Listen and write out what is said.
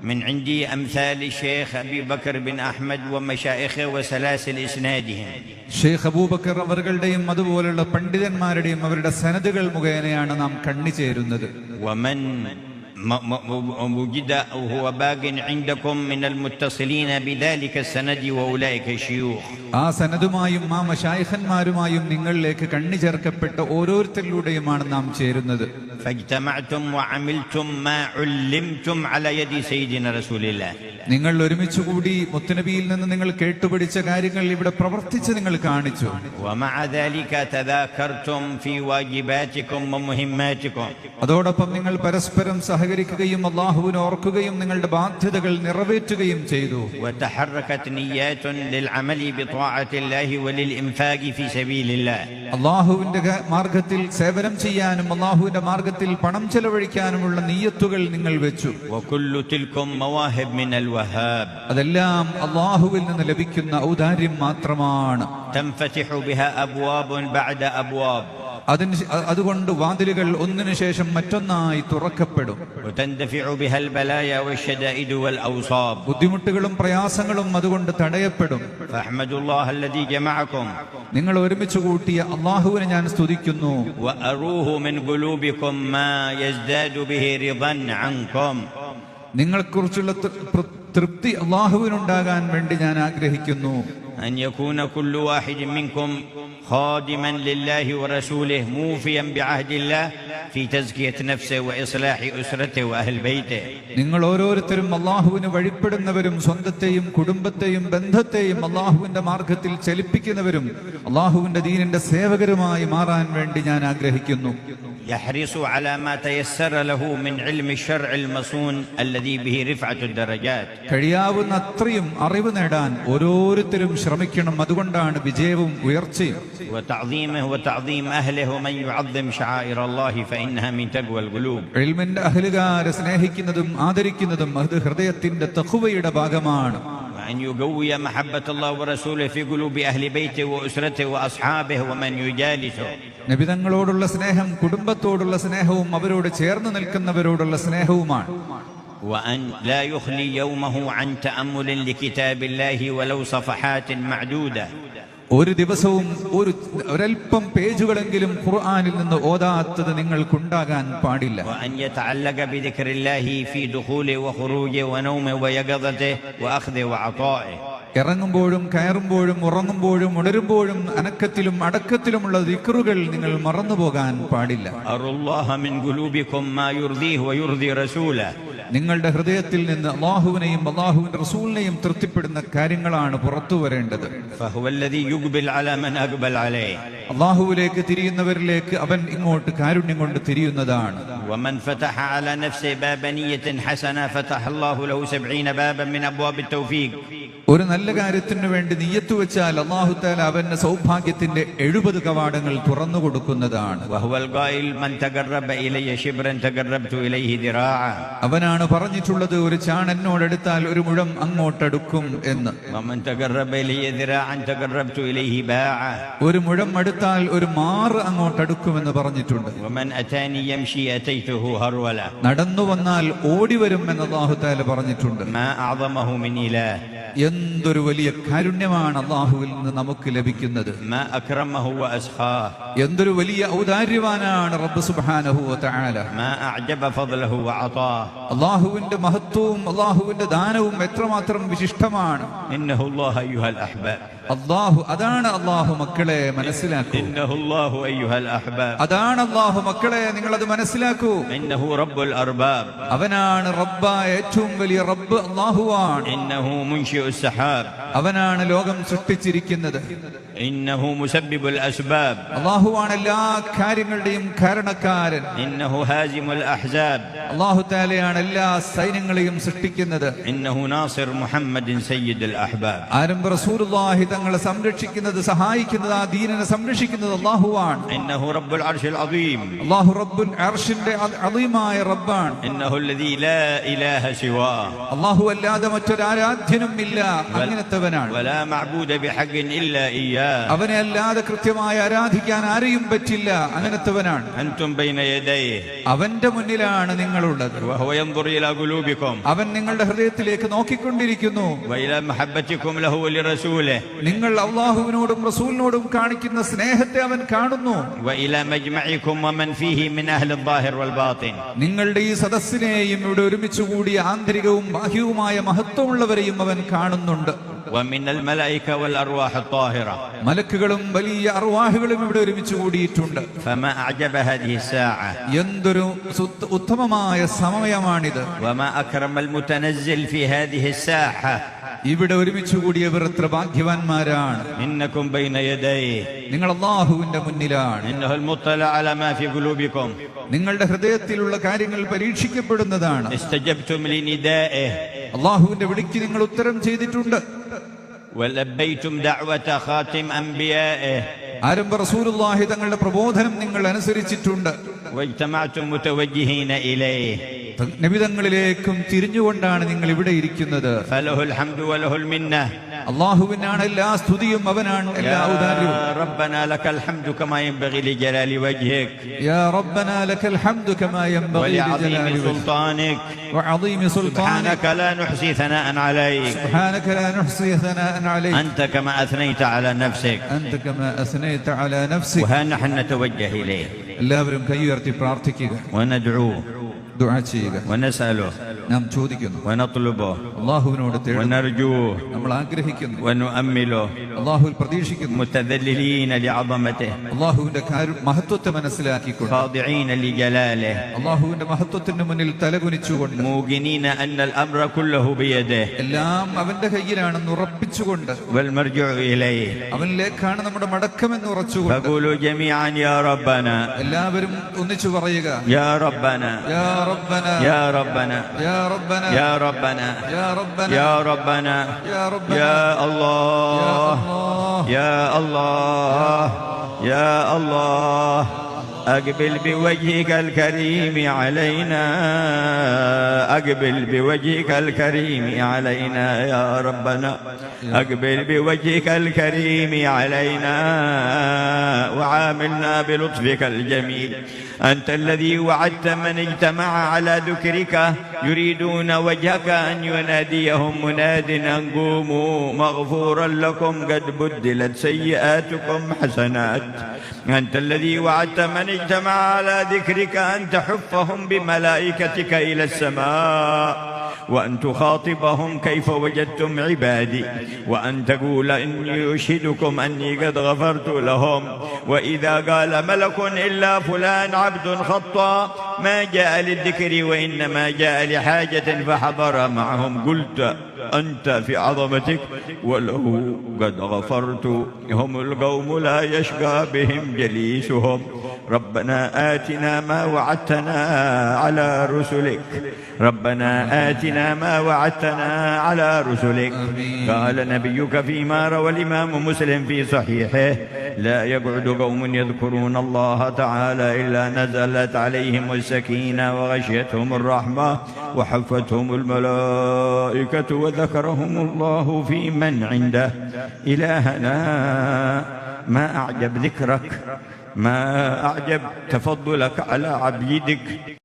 من عندي أمثال الشيخ أبي بكر بن أحمد ومشايخه وسلاسل إسنادهم ഷെയ്ഖ് അബൂബക്കർ അവറുകളുടെയും അതുപോലുള്ള പണ്ഡിതന്മാരുടെയും അവരുടെ സനതുകൾ മുഖേനയാണ് നാം കണ്ണി ചേരുന്നത് ومن م- م- وجد أو هو باق عندكم من المتصلين بذلك السند وأولئك الشيوخ ആ സനതുമായും ആ മഷായിഖന്മാരുമായും നിങ്ങളിലേക്ക് കണ്ണി ചേർക്കപ്പെട്ട ഓരോരുത്തരിലൂടെയുമാണ് നാം ചേരുന്നത് فاجتمعتم وعملتم ما علمتم على يد سيدنا رسول الله നിങ്ങൾ ഒരുമിച്ച് കൂടി മുത്തുനബിയിൽ നിന്ന് നിങ്ങൾ കേട്ടുപിടിച്ച കാര്യങ്ങൾ ഇവിടെ പ്രവർത്തിച്ച് നിങ്ങൾ കാണിച്ചു. അതോടൊപ്പം നിങ്ങൾ പരസ്പരം സഹകരിക്കുകയും അള്ളാഹുവിനെ ഓർക്കുകയും നിങ്ങളുടെ ബാധ്യതകൾ നിറവേറ്റുകയും ചെയ്തു. അള്ളാഹുവിന്റെ മാർഗത്തിൽ സേവനം ചെയ്യാനും അള്ളാഹുവിന്റെ മാർഗത്തിൽ പണം ചെലവഴിക്കാനുമുള്ള നീയത്തുകൾ നിങ്ങൾ വെച്ചു. അതെല്ലാം അള്ളാഹുവിൽ നിന്ന് ലഭിക്കുന്ന ഔദാര്യം മാത്രമാണ്. അതിന് അതുകൊണ്ട് വാതിലുകൾ ഒന്നിനു ശേഷം മറ്റൊന്നായി തുറക്കപ്പെടും. ബുദ്ധിമുട്ടുകളും പ്രയാസങ്ങളും അതുകൊണ്ട് തടയപ്പെടും. നിങ്ങൾ ഒരുമിച്ച് കൂട്ടിയ അള്ളാഹുവിനെ ഞാൻ സ്തുതിക്കുന്നു. നിങ്ങളെക്കുറിച്ചുള്ള തൃപ്തി അള്ളാഹുവിനുണ്ടാകാൻ വേണ്ടി ഞാൻ ആഗ്രഹിക്കുന്നു. أن يكون كل واحد منكم خادما لله ورسوله موفيا بعهد الله في تزكية نفسه وإصلاح أسرته وأهل بيته നിങ്ങൾ ഓരോരുത്തരും അള്ളാഹുവിന് വഴിപ്പെടുന്നവരും സ്വന്തത്തെയും കുടുംബത്തെയും ബന്ധത്തെയും അള്ളാഹുവിന്റെ മാർഗത്തിൽ ചലിപ്പിക്കുന്നവരും അള്ളാഹുവിന്റെ ദീനിന്റെ സേവകരുമായി മാറാൻ വേണ്ടി ഞാൻ ആഗ്രഹിക്കുന്നു يحرص على ما تيسر له من علم الشرع المصون الذي به رفعة الدرجات കഴിയാവുന്ന അത്രയും അറിവ് നേടാൻ ഓരോരുത്തരും ശ്രമിക്കണം അതുകൊണ്ടാണ് വിജയവും ഉയർച്ചയും وتعظيمه وتعظيم أهله ومن يعظم شعائر الله فإنها من تقوى القلوب എൽമിന്റെ അഹലുകാരെ സ്നേഹിക്കുന്നതും ആദരിക്കുന്നതും അത് ഹൃദയത്തിന്റെ തഖുവയുടെ ഭാഗമാണ് وأن يقوي محبة الله ورسوله في قلوب أهل بيته وأسرته وأصحابه ومن يجالسه നബിതങ്ങളോടുള്ള സ്നേഹം കുടുംബത്തോടുള്ള സ്നേഹവും അവരോട് ചേർന്ന് നിൽക്കുന്നവരോടുള്ള സ്നേഹവുമാണ് وأن لا يخلي يومه عن تأمل لكتاب الله ولو صفحات معدودة ഒരു ദിവസവും ഒരു ഒരൽപ്പം പേജുകളെങ്കിലും ഖുർആനിൽ നിന്ന് ഓതാത്തത് നിങ്ങൾക്കുണ്ടാകാൻ പാടില്ല وأن يتعلق بذكر الله في دخوله وخروجه ونومه ويقظته وأخذه وعطائه ഇറങ്ങുമ്പോഴും കയറുമ്പോഴും ഉറങ്ങുമ്പോഴും ഉണരുമ്പോഴും അനക്കത്തിലും അടക്കത്തിലുമുള്ള ദിക്റുകൾ നിങ്ങൾ മറന്നുപോകാൻ പാടില്ല നിങ്ങളുടെ ഹൃദയത്തിൽ നിന്ന് അള്ളാഹുവിനെയും അള്ളാഹുവിന്റെ റസൂലിനെയും തൃപ്തിപ്പെടുന്ന കാര്യങ്ങളാണ് പുറത്തു വരേണ്ടത്. അള്ളാഹുവിലേക്ക് തിരിയുന്നവരിലേക്ക് അവൻ ഇങ്ങോട്ട് കാരുണ്യം കൊണ്ട് തിരിയുന്നതാണ്. ومن فتح على نفسه باب نية حسنة فتح الله له سبعين بابا من أبواب التوفيق ഒരു നല്ല കാര്യത്തിന് വേണ്ടി നീയത്ത് വെച്ചാൽ അള്ളാഹു താല അവന്റെ സൗഭാഗ്യത്തിന്റെ എഴുപത് കവാടങ്ങൾ തുറന്നു കൊടുക്കുന്നതാണ് وهو القائل من تقرب إلي شبرا تقربت إليه ذراعا അവനാണ് പറഞ്ഞിട്ടുള്ളത് ഒരു ചാൺ എന്നോടെടുത്താൽ ഒരു മുഴം അങ്ങോട്ടടുക്കും എന്ന് ومن تقرب إلي ذراعا تقربت إليه باعا ഒരു മുഴം അടുത്താൽ ഒരു മാറ് അങ്ങോട്ടടുക്കുമെന്ന് പറഞ്ഞിട്ടുണ്ട് നടന്നു വന്നാൽ ഓടി വരും എന്ന് അള്ളാഹുത്താല പറഞ്ഞിട്ടുണ്ട്. എന്തൊരു വലിയ കാരുണ്യമാണ് അള്ളാഹുവിൽ നിന്ന് നമുക്ക് ലഭിക്കുന്നത്. എന്തൊരു വലിയ ഔദാര്യവാനാണ് റബ്ബ് അള്ളാഹുവിന്റെ മഹത്വവും അള്ളാഹുവിന്റെ ദാനവും എത്രമാത്രം വിശിഷ്ടമാണ്. അള്ളാഹു അതാണ് അള്ളാഹു മക്കളെ മനസ്സിലാക്കൂ. അതാണ് അള്ളാഹു മക്കളെ നിങ്ങൾ അത് മനസ്സിലാക്കൂ അവനാണ് റബ്ബ ഏറ്റവും വലിയ റബ്ബ് അള്ളാഹുവാണ്. അവനാണ് ലോകം സൃഷ്ടിച്ചിരിക്കുന്നത്. അള്ളാഹുവാണ് എല്ലാ കാര്യങ്ങളുടെയും കാരണക്കാരൻ. അള്ളാഹു താലയാണ് എല്ലാ സൈന്യങ്ങളെയും സൃഷ്ടിക്കുന്നത്. ആരംഭ റസൂലുള്ളാഹി തങ്ങളെ സംരക്ഷിക്കുന്നത് സഹായിക്കുന്നത് ആ ദീനനെ സംരക്ഷിക്കുന്നത് അള്ളാഹുവാണ് അള്ളാഹു റബ്ബുൽ അർഷിന്റെ അളീമായ റബ്ബാണ്. അള്ളാഹു അല്ലാതെ മറ്റൊരു ആരാധ്യനും ഇല്ല അങ്ങനത്തെവനാണ് അവനെ അല്ലാതെ കൃത്യമായി ആരാധിക്കാൻ ആരെയും പറ്റില്ല അങ്ങനത്തെവനാണ്. അവന്റെ മുന്നിലാണ് നിങ്ങളുള്ളത്. അവൻ നിങ്ങളുടെ ഹൃദയത്തിലേക്ക് നോക്കിക്കൊണ്ടിരിക്കുന്നു. നിങ്ങൾ അള്ളാഹുവിനോടും റസൂലിനോടും കാണിക്കുന്ന സ്നേഹത്തെ അവൻ കാണുന്നു. നിങ്ങളുടെ ഈ സദസ്സിനെയും ഇവിടെ ഒരുമിച്ചുകൂടി ആന്തരികവും ബാഹ്യവുമായ മഹത്വമുള്ളവരെയും അവൻ കാണുന്നുണ്ട്. മലക്കുകളും വലിയ അറുവാഹുകളും ഇവിടെ ഒരുമിച്ച് കൂടിയിട്ടുണ്ട്. എന്തൊരു ഉത്തമമായ സമയമാണിത്. ഇവിടെ ഒരുമിച്ച് കൂടിയവർ എത്ര ഭാഗ്യവാന്മാരാണ്. നിങ്ങൾ അള്ളാഹുവിന്റെ മുന്നിലാണ്. നിങ്ങളുടെ ഹൃദയത്തിലുള്ള കാര്യങ്ങൾ പരീക്ഷിക്കപ്പെടുന്നതാണ്. അള്ളാഹുവിന്റെ വിളിക്ക് നിങ്ങൾ ഉത്തരം ചെയ്തിട്ടുണ്ട്. ആരംഭ തങ്ങളുടെ പ്രബോധനം നിങ്ങൾ അനുസരിച്ചിട്ടുണ്ട്. നബിതങ്ങളിലേക്കും തിരിഞ്ഞുകൊണ്ടാണ് നിങ്ങൾ ഇവിടെ ഇരിക്കുന്നത് فله الحمد وله المنة അള്ളാഹുവിനാണ് എല്ലാ സ്തുതിയും അവനാണ് എല്ലാ ഔദാര്യവും يا ربنا لك الحمد كما ينبغي لجلال وجهك يا ربنا لك الحمد كما ينبغي ولعظيم لجلال وجهك سلطانك وعظيم سلطانك سبحانك لا نحصي ثناء عليك سبحانك لا نحصي ثناء عليك أنت كما أثنيت على نفسك أنت كما أثنيت على نفسك وها نحن نتوجه إليه എല്ലാവരും കൈയുയർത്തി പ്രാർത്ഥിക്കുക وندعوه ദുആ ചെയ്യുക. നാം ചോദിക്കുന്നു. വനത്തുലുബോ. അള്ളാഹുവിനോട് വനർജുവോ നമ്മൾ ആഗ്രഹിക്കുന്നു. വനു അമ്മിലോ അള്ളാഹുവിൽ പ്രതീക്ഷിക്കുന്നു. മുത്തദല്ലിലീന ലിഅദമതെ മഹത്വത്തെ മനസ്സിലാക്കിക്കൊണ്ട്. ഖാദിഈന ലിജലാലെ. അള്ളാഹുവിന്റെ മഹത്വത്തിന്റെ മുന്നിൽ തലകുനിച്ചുകൊണ്ട്. മൂഗിനീന അന്നൽ അംറ കുല്ലഹു ബിയദെ. എല്ലാം അവന്റെ കയ്യിലാണെന്ന് ഉറപ്പിച്ചുകൊണ്ട്. വൽ മർജു ഇലൈഹി അവനിലേക്കാണ് നമ്മുടെ മടക്കം എന്ന് ഉറച്ചുകൊണ്ട്. ഫഖൂലു ജമീഅൻ യാ റബ്ബന. എല്ലാവരും ഒന്നിച്ചു പറയുക. യാ റബ്ബന. യാ ربنا. يا ربنا. يا ربنا. يا ربنا. يا ربنا. يا ربنا. يا ربنا. يا الله. يا الله. يا الله. أقبل بوجهك الكريم علينا أقبل بوجهك الكريم علينا يا ربنا. أقبل بوجهك الكريم علينا وعاملنا بلطفك الجميل. أنت الذي وعدت من اجتمع على ذكرك يريدون وجهك أن يناديهم مناد أن قوموا مغفورا لكم قد بدلت سيئاتكم حسنات. أنت الذي وعدت من اجتمع على ذكرك أن تحفهم بملائكتك إلى السماء وأن تخاطبهم كيف وجدتم عبادي وأن تقول إني أشهدكم أني قد غفرت لهم. وإذا قال ملك إلا فلان عبد خطا ما جاء للذكر وإنما جاء لحاجة فحضر معهم. قلت أنت في عظمتك وله قد غفرت هم القوم لا يشقى بهم جليسهم. ربنا آتنا ما وعدتنا على رسلك. ربنا آتنا ما وعدتنا على رسلك. قال نبيك فيما روى الإمام مسلم في صحيحه لا يقعد قوم يذكرون الله تعالى إلا نزلت عليهم السكينة وغشيتهم الرحمة وحفتهم الملائكة وذكرهم الله في من عنده. إلهنا ما أعجب ذكرك. ما أعجب تفضلك على عبيدك.